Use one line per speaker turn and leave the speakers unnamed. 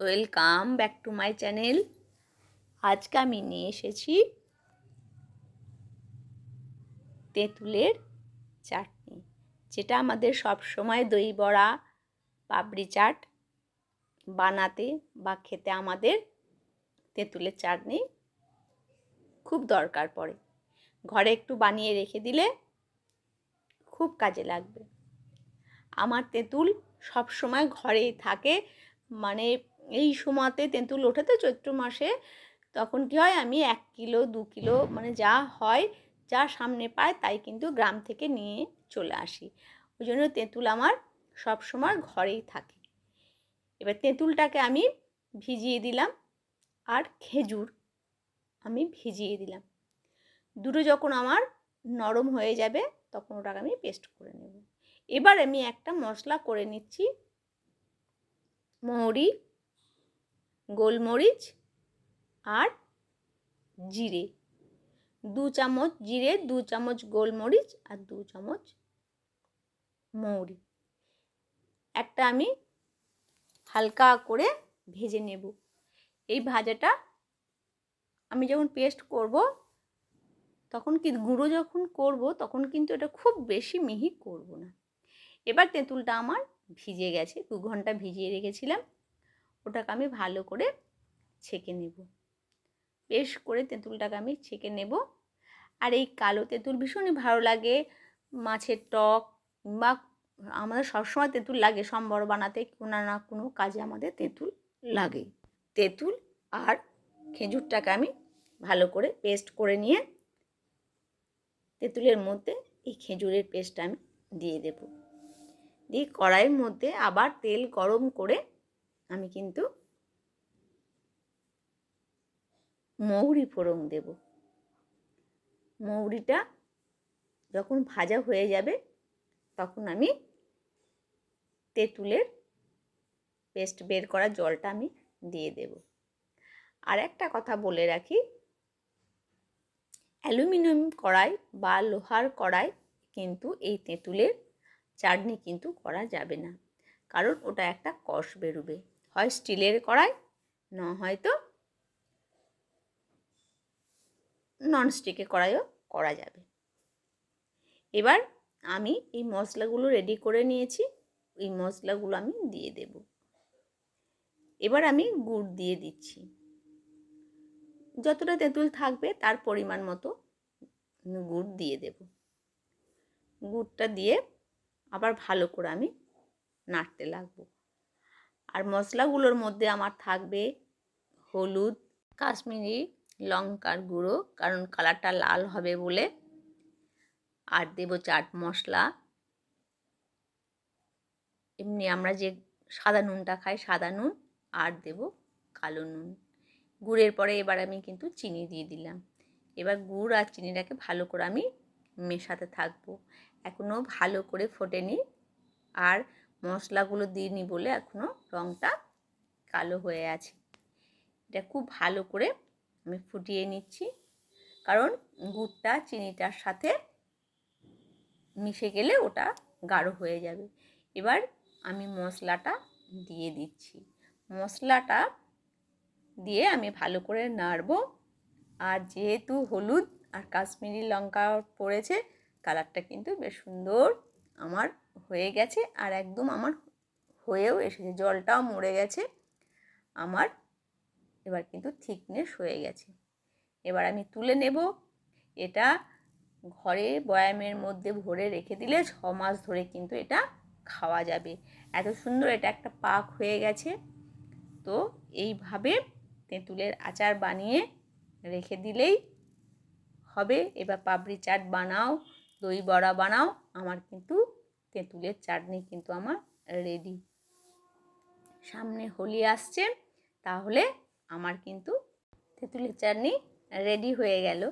Welcome back to my channel আজকে আমি নিয়ে এসেছি তেঁতুলের চাটনি, যেটা আমাদের সব সময় দই বড়া, পাপড়ি চাট বানাতে বা খেতে আমাদের তেঁতুলের চাটনি খুব দরকার পড়ে। ঘরে একটু বানিয়ে রেখে দিলে খুব কাজে লাগবে। আমার তেঁতুল সব সময় ঘরেই থাকে মানে এই সময়তে তেঁতুল ওঠে তো চৈত্র মাসে। তখন কী হয়? আমি এক কিলো, দু কিলো মানে যা হয়, যা সামনে পায় তাই কিন্তু গ্রাম থেকে নিয়ে চলে আসি। ওই জন্য তেঁতুল আমার সব সময় ঘরেই থাকে। এবার তেঁতুলটাকে আমি ভিজিয়ে দিলাম আর খেজুর আমি ভিজিয়ে দিলাম। দুটো যখন আমার নরম হয়ে যাবে তখন ওটাকে আমি পেস্ট করে নেব। এবার আমি একটা মশলা করে নিচ্ছি, মৌরি গোলমরিচ আর জিরে। দু চামচ জিরে, দু চামচ গোলমরিচ আর দু চামচ মৌরি। একটা আমি হালকা করে ভেজে নেব। এই ভাজাটা আমি যখন পেস্ট করব, তখন কি গুঁড়ো যখন করব, তখন কিন্তু এটা খুব বেশি মিহি করব না। এবার তেঁতুলটা আমার ভিজে গেছে, দু ঘণ্টা ভিজিয়ে রেখেছিলাম। ওটাকে আমি ভালো করে ছেঁকে নেব। বেশ করে তেঁতুলটাকে আমি ছেঁকে নেব। আর এই কালো তেঁতুল ভীষণই ভালো লাগে। মাছের টক বা আমাদের সবসময় তেঁতুল লাগে, সম্বর বানাতে কোনো না কোনো কাজে আমাদের তেঁতুল লাগে। তেঁতুল আর খেজুরটাকে আমি ভালো করে পেস্ট করে নিয়ে তেঁতুলের মধ্যে এই খেজুরের পেস্টটা আমি দিয়ে দেব। দিয়ে কড়াইয়ের মধ্যে আবার তেল গরম করে আমি কিন্তু মৌরি ফোড়ন দেব। মৌরিটা যখন ভাজা হয়ে যাবে, তখন আমি তেঁতুলের পেস্ট বের করা জলটা আমি দিয়ে দেব। আর একটা কথা বলে রাখি, অ্যালুমিনিয়াম কড়াই বা লোহার কড়াই কিন্তু এই তেঁতুলের চাটনি কিন্তু করা যাবে না। কারণ ওটা একটা কষ বেরোবে। হয় স্টিলের কড়াই, না হয়তো ননস্টিকের কড়াইও করা যাবে। এবার আমি এই মশলাগুলো রেডি করে নিয়েছি এই মশলাগুলো আমি দিয়ে দেব। এবার আমি গুড় দিয়ে দিচ্ছি। যতটা তেঁতুল থাকবে তার পরিমাণ মতো গুড় দিয়ে দেব। গুড়টা দিয়ে আবার ভালো করে আমি নাড়তে লাগবো। আর মশলাগুলোর মধ্যে আমার থাকবে হলুদ, কাশ্মীরি লঙ্কার গুঁড়ো, কারণ কালারটা লাল হবে বলে। আর দেব চাট মশলা। এমনি আমরা যে সাদা নুনটা খাই, সাদা নুন, আর দেব কালো নুন। গুড়ের পরে এবার আমি কিন্তু চিনি দিয়ে দিলাম। এবার গুড় আর চিনিটাকে ভালো করে আমি মেশাতে থাকব। এখনও ভালো করে ফোটেনি। আর মশলাগুলো দিইনি বলে এখনও রঙটা কালো হয়ে আছে। এটা খুব ভালো করে আমি ফুটিয়ে নিচ্ছি। কারণ গুড়টা, চিনিটার সাথে মিশে গেলে ওটা গাঢ় হয়ে যাবে। এবার আমি মশলাটা দিয়ে দিচ্ছি। মশলাটা দিয়ে আমি ভালো করে নাড়ব। আর যেহেতু হলুদ আর কাশ্মীরি লঙ্কা পড়েছে, কালারটা কিন্তু বেশ সুন্দর আমার হয়ে গেছে আর একদম আমার হয়েও এসেছে। জলটাও মরে গেছে। আমার এবার কিন্তু থিকনেস হয়ে গেছে। এবার আমি তুলে নেব। এটা ঘরে বয়ামের মধ্যে ভরে রেখে দিলে ছ মাস ধরে কিন্তু এটা খাওয়া যাবে। এত সুন্দর এটা একটা পাক হয়ে গেছে। তো এইভাবে তেঁতুলের আচার বানিয়ে রেখে দিলেই হবে। এবার পাপড়ি চাট বানাও, দই বড়া বানাও। আমার কিন্তু তেঁতুলের চাটনি কিন্তু আমার রেডি সামনে হোলি আসছে, তাহলে আমার কিন্তু তেঁতুলের চাটনি রেডি হয়ে গেল।